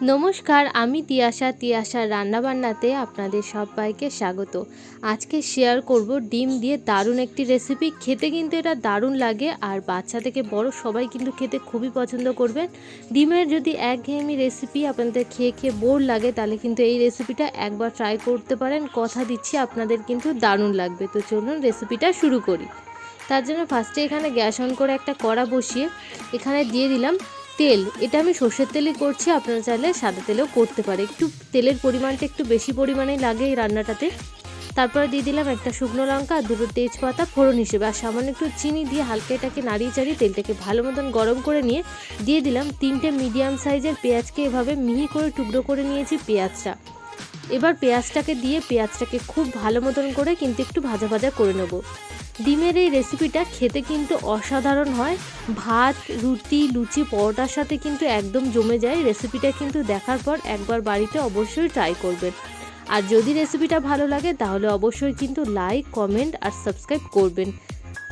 নমস্কার, আমি তিয়াশা। তিয়াশার রান্নাবান্নাতে আপনাদের সবাইকে স্বাগত। আজকে শেয়ার করব ডিম দিয়ে দারুণ একটি রেসিপি খেতে কিন্তু এটা দারুণ লাগে আর বাচ্চা থেকে বড় সবাই কিন্তু খেতে খুবই পছন্দ করবেন। ডিমের যদি একঘেয়েমি রেসিপি আপনাদের খেয়ে খেয়ে বোর লাগে, তাহলে কিন্তু এই রেসিপিটা একবার ট্রাই করতে পারেন। কথা দিচ্ছি, আপনাদের কিন্তু দারুণ লাগবে। তো চলুন রেসিপিটা শুরু করি। তার জন্য ফার্স্টে এখানে গ্যাস অন করে একটা কড়া বসিয়ে এখানে দিয়ে দিলাম তেল, এটা আমি সর্ষের তেলই করছি, আপনারা চাইলে সাদা তেলেও করতে পারে একটু তেলের পরিমাণটা একটু বেশি পরিমাণে লাগে এই রান্নাটাতে। তারপরে দিয়ে দিলাম একটা শুকনো লঙ্কা আর দুটো তেজপাতা, ফোড়ন হিসেবে, আর সামান্য একটু চিনি দিয়ে হালকা এটাকে নাড়িয়ে চাড়িয়ে তেলটাকে ভালো মতন গরম করে নিয়ে দিয়ে দিলাম তিনটে মিডিয়াম সাইজের পেঁয়াজকে এভাবে মিহি করে টুকরো করে নিয়েছি পেঁয়াজটা। এবার পেঁয়াজটাকে দিয়ে পেঁয়াজটাকে খুব ভালো মতন করে কিন্তু একটু ভাজা ভাজা করে নেব। ডিমের এই রেসিপিটা খেতে কিন্তু অসাধারণ হয়। ভাত, রুটি, লুচি, পরোটার সাথে কিন্তু একদম জমে যায়। রেসিপিটা কিন্তু দেখার পর একবার বাড়িতে অবশ্যই ট্রাই করবেন। আর যদি রেসিপিটা ভালো লাগে, তাহলে অবশ্যই কিন্তু লাইক কমেন্ট আর সাবস্ক্রাইব করবেন।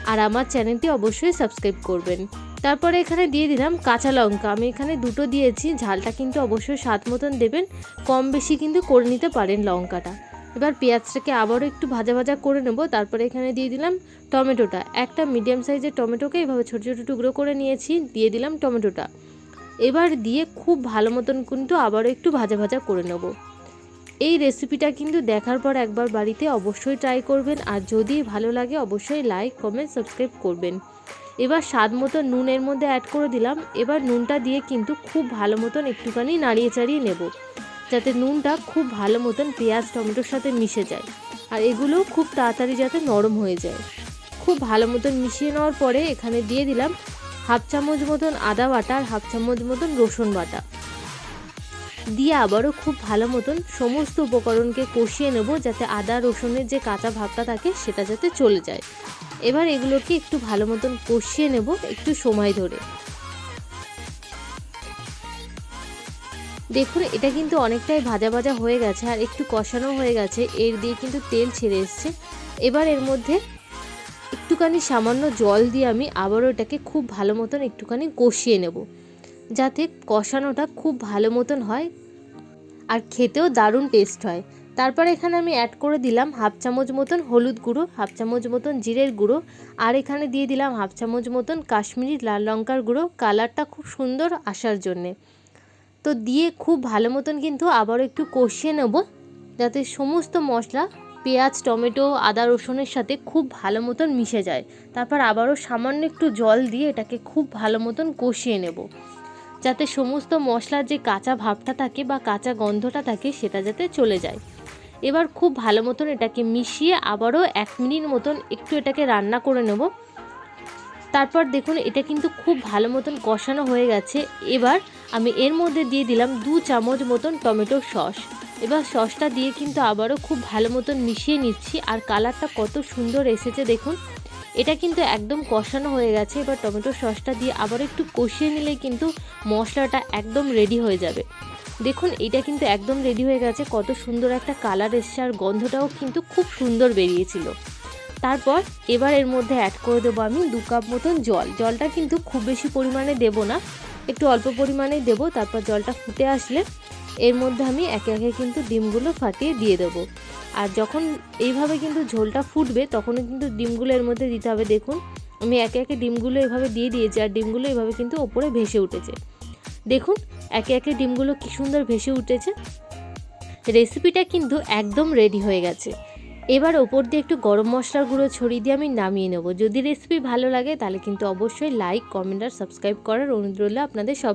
আর আমার চ্যানেলটি অবশ্যই সাবস্ক্রাইব করবেন। তারপরে এখানে দিয়ে দিলাম কাঁচা লঙ্কা। আমি এখানে দুটো দিয়েছি। ঝালটা কিন্তু অবশ্যই স্বাদ মতন দেবেন। কম বেশি কিন্তু করে নিতে পারেন লঙ্কাটা। এবার পেঁয়াজটাকে আবারও একটু ভাজা ভাজা করে নেব। তারপরে এখানে দিয়ে দিলাম টমেটোটা। একটা মিডিয়াম সাইজের টমেটোকে এভাবে ছোটো ছোটো টুকরো করে নিয়েছি, দিয়ে দিলাম টমেটোটা। এবার দিয়ে খুব ভালো মতন কিন্তু আবারও একটু ভাজা ভাজা করে নেব। এই রেসিপিটা কিন্তু দেখার পর একবার বাড়িতে অবশ্যই ট্রাই করবেন, আর যদি ভালো লাগে অবশ্যই লাইক, কমেন্ট, সাবস্ক্রাইব করবেন। এবার স্বাদ মতো নুনের মধ্যে অ্যাড করে দিলাম। এবার নুনটা দিয়ে কিন্তু খুব ভালো মতন একটুখানি নাড়িয়ে চাড়িয়ে নেব। যাতে নুনটা খুব ভালো মতন পেঁয়াজ, টমেটোর সাথে মিশে যায়। আর এগুলো খুব তাড়াতাড়ি যাতে নরম হয়ে যায়। খুব ভালো মতন মিশিয়ে নেওয়ার পরে এখানে দিয়ে দিলাম হাফ চামচ মতন আদা বাটা আর হাফ চামচ মতন রসুন বাটা। দিয়ে আবারও খুব ভালো মতন সমস্ত উপকরণকে কষিয়ে নেব যাতে আদা, রসুনের যে কাঁচা ভাবটা থাকে সেটা যাতে চলে যায়। এবার এগুলোকে একটু ভালো মতন কষিয়ে নেব একটু সময় ধরে। দেখুন, এটা কিন্তু অনেকটাই ভাজা ভাজা হয়ে গেছে আর একটু কষানো হয়ে গেছে। এর দিয়ে কিন্তু তেল ছেড়ে এসছে। এবার এর মধ্যে একটুখানি সামান্য জল দিয়ে আমি আবারও এটাকে খুব ভালো মতন একটুখানি কষিয়ে নেব। যাতে কষানোটা খুব ভালো মতন হয় আর খেতেও দারুণ টেস্ট হয়। তারপর এখানে আমি অ্যাড করে দিলাম হাফ চামচ মতন হলুদ গুঁড়ো, হাফ চামচ মতন জিরের গুঁড়ো আর এখানে দিয়ে দিলাম হাফ চামচ মতন কাশ্মীরি লাল লঙ্কার গুঁড়ো। কালারটা খুব সুন্দর আসার জন্যে। তো দিয়ে খুব ভালো মতন কিন্তু আবারও একটু কষিয়ে নেব, যাতে সমস্ত মশলা, পেঁয়াজ, টমেটো, আদা, রসুনের সাথে খুব ভালো মতন মিশে যায়। তারপর আবারও সামান্য একটু জল দিয়ে এটাকে খুব ভালো মতন কষিয়ে নেব, যাতে সমস্ত মশলার যে কাঁচা ভাবটা থাকে বা কাঁচা গন্ধটা থাকে সেটা যাতে চলে যায়। এবার খুব ভালো মতন এটাকে মিশিয়ে আবারও এক মিনিট মতন একটু এটাকে রান্না করে নেব। তারপর দেখুন, এটা কিন্তু খুব ভালো মতন কষানো হয়ে গেছে। এবার আমি এর মধ্যে দিয়ে দিলাম দু চামচ মতন টমেটোর সস। এবার সসটা দিয়ে কিন্তু আবারও খুব ভালো মতন মিশিয়ে নিচ্ছি। আর কালারটা কত সুন্দর এসেছে দেখুন। এটা কিন্তু একদম কষানো হয়ে গেছে। এবার টমেটো সসটা দিয়ে আবার একটু কষিয়ে নিলেই কিন্তু মশলাটা একদম রেডি হয়ে যাবে। দেখুন, এটা কিন্তু একদম রেডি হয়ে গেছে। কত সুন্দর একটা কালার এসছে। আর গন্ধটাও কিন্তু খুব সুন্দর বেরিয়েছিল। তারপর এবার এর মধ্যে অ্যাড করে দেবো আমি দু কাপ মতন জল। জলটা কিন্তু খুব বেশি পরিমাণে দেবো না। একটু অল্প পরিমাণে দেবো, তারপর জলটা ফুটে আসলে এর মধ্যে আমি একে একে কিন্তু ডিমগুলো ফাটিয়ে দিয়ে দেবো। আর যখন এইভাবে কিন্তু ঝোলটা ফুটবে, তখনও কিন্তু ডিমগুলো এর মধ্যে দিতে হবে। দেখুন, আমি একে একে ডিমগুলো এভাবে দিয়ে দিয়েছি আর ডিমগুলো এভাবে কিন্তু ওপরে ভেসে উঠেছে। দেখুন, একে একে ডিমগুলো কী সুন্দর ভেসে উঠেছে। রেসিপিটা কিন্তু একদম রেডি হয়ে গেছে। এবার ওপর দিয়ে একটু গরম মশলার গুঁড়ো ছড়িয়ে দিয়ে আমি নামিয়ে নেব। যদি রেসিপি ভালো লাগে, তাহলে কিন্তু অবশ্যই লাইক কমেন্ট আর সাবস্ক্রাইব করার অনুরোধ রইল আপনাদের সব